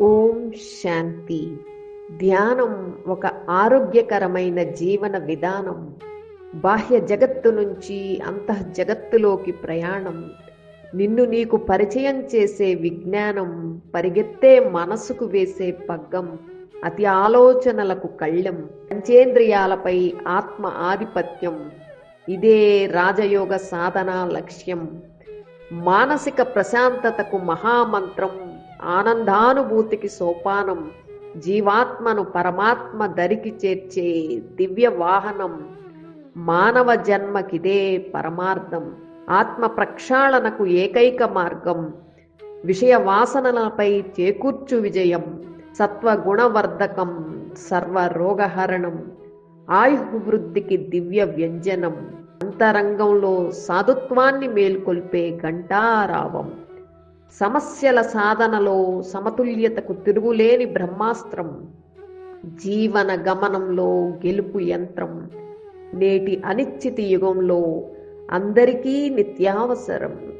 ఓం శాంతి. ధ్యానం ఒక ఆరోగ్యకరమైన జీవన విధానం. బాహ్య జగత్తు నుంచి అంతః జగత్తులోకి ప్రయాణం. నిన్ను నీకు పరిచయం చేసే విజ్ఞానం పరిగెత్తే మనసుకు వేసే పగ్గం అతి ఆలోచనలకు కళ్ళెం పంచేంద్రియాలపై ఆత్మ ఆధిపత్యం. ఇదే రాజయోగ సాధన లక్ష్యం. మానసిక ప్రశాంతతకు మహామంత్రం. ఆనందానుభూతికి సోపానం జీవాత్మను పరమాత్మ దరికి చేర్చే దివ్య వాహనం మానవ జన్మకిదే పరమార్థం ఆత్మ ప్రక్షాళనకు ఏకైక మార్గం విషయ వాసనలపై చేకూర్చు విజయం సత్వగుణవర్ధకం సర్వరోగహరణం ఆయువృద్ధికి దివ్య వ్యంజనం అంతరంగంలో సాధుత్వాన్ని మేల్కొల్పే ఘంటారావం. సమస్యల సాధనలో సమతుల్యతకు తిరుగులేని బ్రహ్మాస్త్రం జీవన గమనంలో గెలుపు యంత్రం నేటి అనిశ్చిత యుగంలో అందరికీ నిత్యావసరం.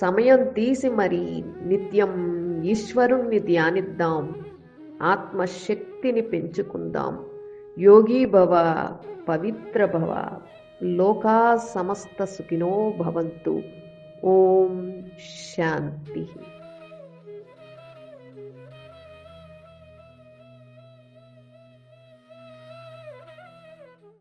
సమయం తీసి మరి నిత్యం ఈశ్వరుణ్ణి ధ్యానిద్దాం ఆత్మశక్తిని పెంచుకుందాం. యోగీభవ పవిత్ర భవ లోకా సమస్త సుఖినో భవంతు. ఓం శాంతి